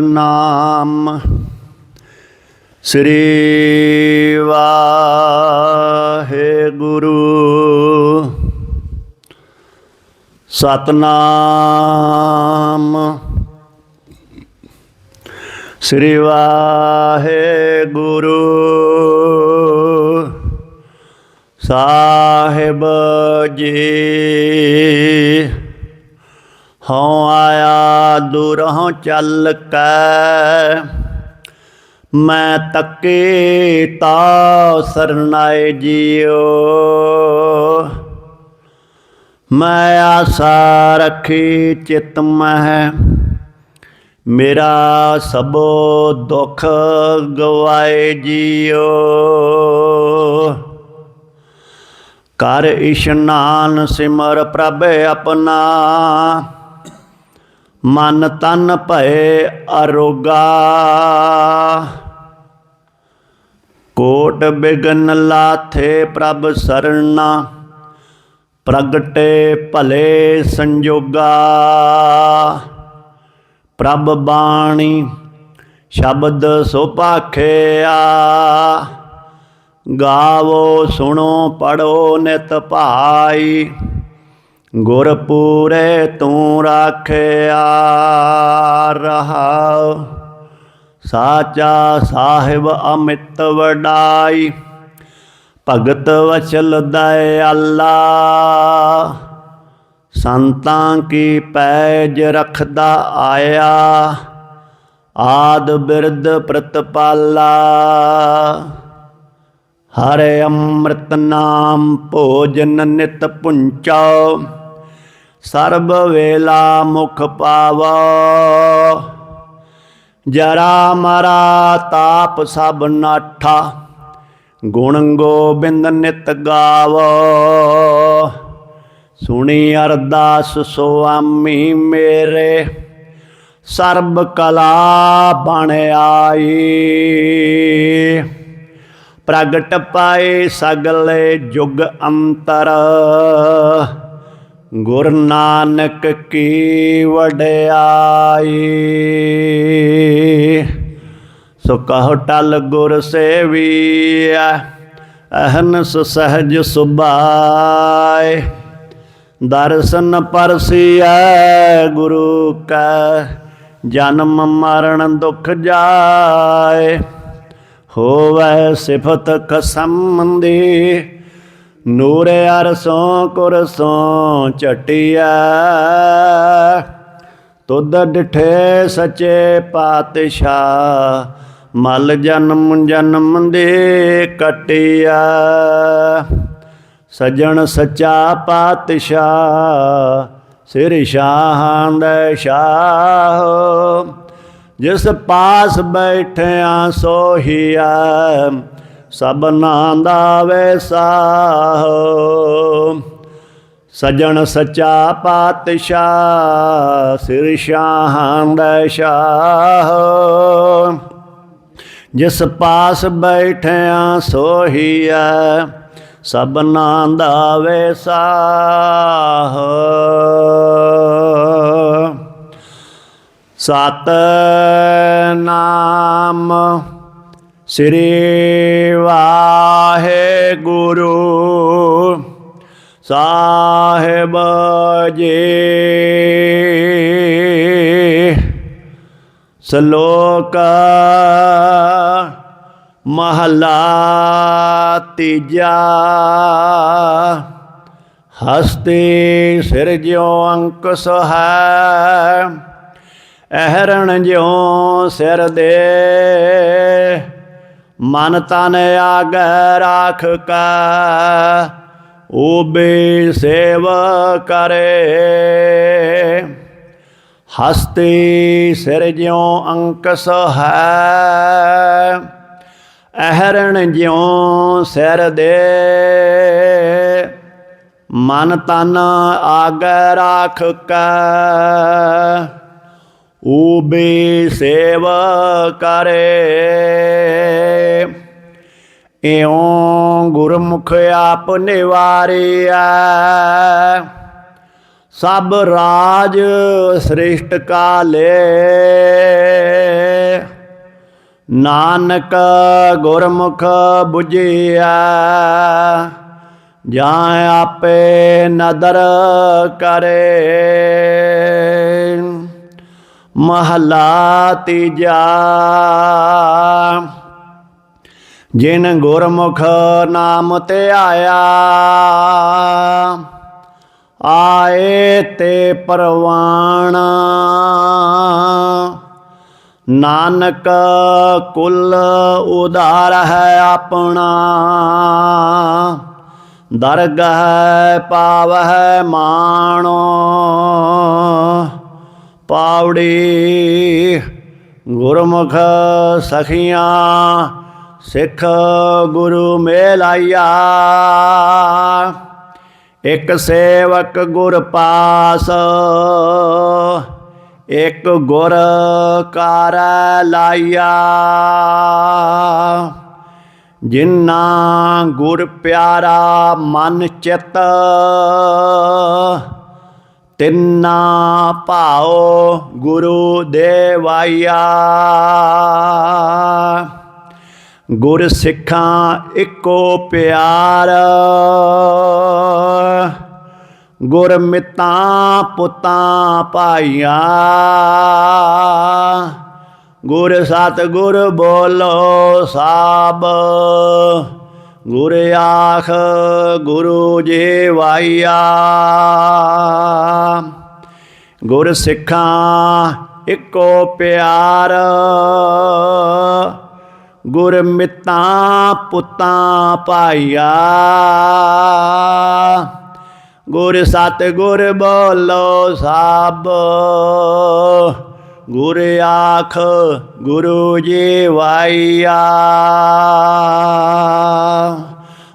ਨਾਮ ਸ੍ਰੀ ਵਾਹਿਗੁਰੂ। ਸਤਨਾਮ ਸ੍ਰੀ ਵਾਹਿਗੁਰੂ। ਸਾਹਿਬ ਜੀ। ਹਉ ਆਇਆ ਦੂਰੋਂ ਚੱਲ ਕੈ। ਮੈਂ ਤੱਕੇ ਤਾ ਸਰਨਾਏ ਜੀਓ। ਮੈਂ ਆਸਾ ਰੱਖੀ ਚਿਤ ਮਹਿ। ਮੇਰਾ ਸਭੋ ਦੁੱਖ ਗਵਾਏ ਜੀਓ। ਕਰ ਇਸ਼ਨਾਨ ਸਿਮਰ ਪ੍ਰਭ ਆਪਣਾ। ਮਨ ਤਨ ਭਏ ਅਰੋਗਾ। ਕੋਟ ਬਿਗਨ ਲਾਥੇ ਪ੍ਰਭ ਸਰਣਾ, ਪ੍ਰਗਟੇ ਭਲੇ ਸੰਜੋਗਾ। ਪ੍ਰਭ ਬਾਣੀ ਸ਼ਬਦ ਸੁਪਾਖਿਆ ਗਾਵੋ ਸੁਣੋ ਪੜੋ ਨਿਤ ਭਾਈ। ਗੁਰ ਪੂਰੇ ਤੂੰ ਰਾਖਿਆ ਰਹਾ। ਸਾਚਾ ਸਾਹਿਬ ਅਮਿਤ ਵਡਾਈ, ਭਗਤ ਵਚਲ ਦਇਆਲਾ। ਸੰਤਾਂ ਕੀ ਪੈਜ ਰਖਦਾ ਆਇਆ, ਆਦ ਬਿਰਦ ਪ੍ਰਤਪਾਲਾ। ਹਰੇ ਅੰਮ੍ਰਿਤ ਨਾਮ ਭੋਜਨ ਨਿਤ ਪੁੰਚਾਓ ਸਰਬ ਵੇਲਾ ਮੁਖ ਪਾਵੋ। ਜਰਾ ਮਰਾ ਤਾਪ ਸਭ ਨਾਠਾ, ਗੁਣ ਗੋਬਿੰਦ ਨਿਤ ਗਾਵੋ। ਸੁਣੀ ਅਰਦਾਸ ਸੁਆਮੀ ਮੇਰੇ, ਸਰਬ ਕਲਾ ਬਣ ਆਈ। ਪ੍ਰਗਟ ਪਾਏ ਸਗਲੇ ਜੁਗ ਅੰਤਰ ਗੁਰ ਨਾਨਕ ਕੀ ਵਡਿਆਈ। ਸੋ ਕਹੋ ਟਲ ਗੁਰ ਸੇਵੀਐ ਅਹਨਸ ਸਹਜ ਸੁਭਾਏ। ਦਰਸ਼ਨ ਪਰਸੀਐ ਗੁਰੂ ਕੈ, ਜਨਮ ਮਰਨ ਦੁਖ ਜਾਏ। ਹੋਵੇ ਸਿਫਤ ਖਸਮੰਦੀ ਨੂਰ ਅਰਸੋਂ ਕੁਰਸੋਂ ਚਟਿਆ ਤੁਧ ਡਿਠੇ ਸਚੇ ਪਾਤਸ਼ਾਹ, ਮਲ ਜਨਮ ਜਨਮ ਦੇ ਕਟਿਆ। ਸਜਣ ਸੱਚਾ ਪਾਤਸ਼ਾਹ, ਸਿਰ ਸ਼ਾਹਾਂ ਦੇ ਸ਼ਾਹ। ਜਿਸ ਪਾਸ ਬੈਠਿਆ ਸੋਹੀਆ ਸਭਨਾਂ ਦਾ ਵੈਸਾਹ ਸਜਣ ਸੱਚਾ ਪਾਤਸ਼ਾਹ, ਸਿਰ ਸ਼ਾਹਾਂ ਦਾ ਸ਼ਾਹ। ਜਿਸ ਪਾਸ ਬੈਠਿਆ ਸੋਹੀਆ ਸਭਨਾਂ ਦਾ ਵੈਸਾਹ ਸਤ ਨਾਮ ਸ੍ਰੀ ਵਾਹਿਗੁਰੂ ਸਾਹਿਬ ਜੀ। ਸ਼ਲੋਕ ਮਹਲਾ ਤੀਜਾ। ਹਸਤੇ ਸਿਰਜਿਓ ਅੰਕ ਹੈ, ਅਹਰਣ ਜਿਉ ਸਿਰ ਦੇ। ਮਨ ਤਨ ਆਗੈ ਰਾਖ ਕਾ ਓਬੇ ਸੇਵ ਕਰੇ। ਹਸਤੇ ਸਿਰ ਜਿਉ ਅੰਕਸ ਹੈ, ਅਹਰਣ ਜਿਉ ਸਿਰ ਦੇ। ਮਨ ਤਨ ਆਗੈ ਰਾਖ ਕਾ ਊਬੇ ਸੇਵ ਕਰੇ। ਇਉਂ ਗੁਰਮੁਖ ਆਪ ਨਿਵਾਰਿਆ ਸਭ ਰਾਜ ਸ੍ਰਿਸ਼ਟ ਕਾਲੇ। ਨਾਨਕ ਗੁਰਮੁਖ 부ਜਿਆ ਜਾਂ ਆਪੇ ਨਦਰ ਕਰੇ। ਮਹਲਾ ਤੀਜਾ। ਜਿਨ ਗੁਰਮੁਖ ਨਾਮ ਤੇ ਆਇਆ, ਆਏ ਤੇ ਪਰਵਾਣ। ਨਾਨਕ ਕੁਲ ਉਦਾਰ ਹੈ ਆਪਣਾ, ਦਰਗਹ ਪਾਵਹਿ ਮਾਣੋ। ਪਾਵੜੀ, ਗੁਰਮੁਖ ਸਖੀਆਂ, ਸਿੱਖ ਗੁਰੂ ਮੇਲਾਇਆ ਇੱਕ ਸੇਵਕ ਗੁਰ ਪਾਸ, ਇਕ ਗੁਰ ਕਾਰ ਲਾਇਆ ਜਿਨਾ ਗੁਰ ਪਿਆਰਾ ਮਨ ਚਿੱਤ ਤਿੰਨਾ ਭਾਉ ਗੁਰੂ ਦੇਵਾਇਆ। ਗੁਰ ਸਿੱਖਾਂ ਇੱਕੋ ਪਿਆਰ। ਗੁਰ ਮਿੱਤਾਂ ਪੁੱਤਾਂ ਭਾਈਆਂ। ਗੁਰ ਸਤ ਗੁਰ ਬੋਲੋ ਸਾਬ। ਗੁਰ ਆਖ ਗੁਰੂ ਜੀ ਵਾਇਆ ਗੁਰ ਸਿੱਖਾਂ ਇੱਕੋ ਪਿਆਰ। ਗੁਰ ਮਿੱਤਾਂ ਪੁੱਤਾਂ ਭਾਈਆ। ਗੁਰ ਸਤ ਗੁਰ ਬੋਲੋ ਸਭ ਗੁਰ ਆਖ ਗੁਰੂ ਜੀ ਵਾਇਆ